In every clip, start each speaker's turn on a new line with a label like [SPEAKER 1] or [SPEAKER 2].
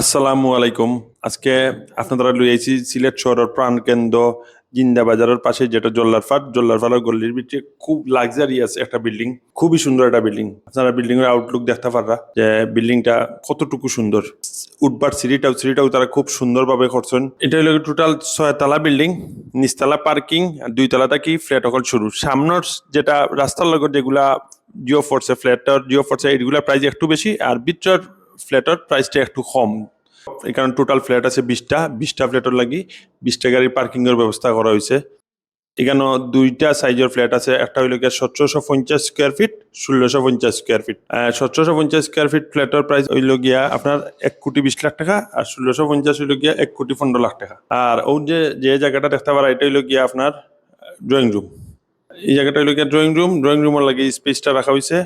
[SPEAKER 1] আসসালামু আলাইকুম। আজকে আপনারা লই আইছি সিলেট শহরের প্রাণকেন্দ্র জিন্দা বাজারের পাশে, যেটা জল্লারফাট। জল্লারফাটের গল্লির ভিতরে খুব লাক্সারিয়াস একটা বিল্ডিং। খুবই সুন্দর একটা বিল্ডিং। আপনারা বিল্ডিং এর আউটলুক দেখতে পাররা যে বিল্ডিংটা কতটুকু সুন্দর। উঠবার সিঁড়িটাও সিঁড়িটাও তারা খুব সুন্দরভাবে করছেন। এটা হলো টোটাল ছয়তলা বিল্ডিং, নিচতলা পার্কিং আর দুইতলা থাকি ফ্ল্যাট অকল শুরু। সামনের যেটা রাস্তার লগত যেগুলা জিও ফোর্সে ফ্ল্যাটের জিও ফোর্সে এইগুলা প্রাইস একটু বেশি, আর ভিতরের ফ্ল্যাটের প্রাইসটা একটু কম। এখানে টোটাল ফ্ল্যাট আছে বিশটা বিশটা ফ্ল্যাটের লাগি বিশটা গাড়ির পার্কিং এর ব্যবস্থা করা হয়েছে এখানে দুইটা সাইজের ফ্ল্যাট আছে, একটা হইল গিয়ে সতেরোশো পঞ্চাশ স্কোয়ার ফিট ষোলোশো পঞ্চাশ স্কোয়ার ফিট সতেরোশো পঞ্চাশ স্কোয়ার ফিট ফ্ল্যাটের প্রাইস হইল গিয়া আপনার এক কোটি বিশ লাখ টাকা আর ষোলোশো পঞ্চাশ হইল গিয়া এক কোটি পনেরো লাখ টাকা। আর ও যে যে জায়গাটা দেখতে পারা, এটা হইল গিয়া আপনার ড্রয়িং রুম এই জায়গাটা গিয়া ড্রয়িং রুম ড্রয়িং রুমের লাগে স্পেসটা রাখা হয়েছে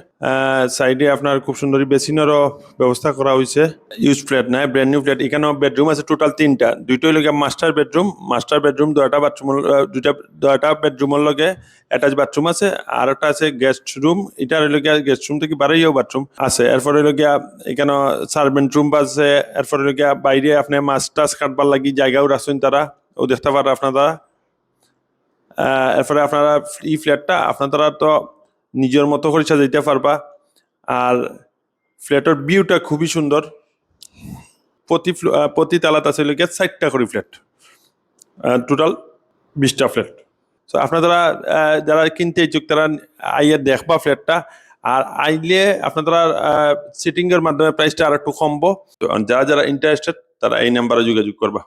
[SPEAKER 1] সাইডে আপনার খুব সুন্দর বেসিনেরও ব্যবস্থা করা হয়েছে ইউজ ফ্ল্যাট নাই ব্র্যান্ড নিউ ফ্ল্যাট এখানেও বেডরুম আছে টোটাল তিনটা। দুইটা হইল গিয়া মাস্টার বেডরুম মাস্টার বেডরুম দুটা বাথরুম দুইটা দুটা বেডরুমের লগে অ্যাটাচ বাথরুম আছে। আর একটা আছে গেস্ট রুম এটা হইল গিয়া গেস্ট রুম থেকে বাড়াইও বাথরুম আছে। এরপর হইল গিয়া এখানে সার্ভেন্ট রুম আছে। এরপর হইল গিয়া বাইরে আপনি টাছ কাটবার লাগি জায়গাও রাখছেন তারা। ও দেখতে পারে আপনারা। এরপরে আপনারা এই ফ্ল্যাটটা আপনারা তো নিজের মতো করে সাজাইতে পারবা। আর ফ্ল্যাটের ভিউটা খুবই সুন্দর। প্রতি প্রতি তালাত আছে লোকের ষাটটা করে ফ্ল্যাট টোটাল বিশটা ফ্ল্যাট তো আপনারা যারা কিনতে ইচ্ছুক, তারা আইয়া দেখবা ফ্ল্যাটটা আর আইলে আপনারা সিটিং এর মাধ্যমে প্রাইসটা আর একটু কমবো যারা যারা ইন্টারেস্টেড তারা এই নাম্বারে যোগাযোগ করবা।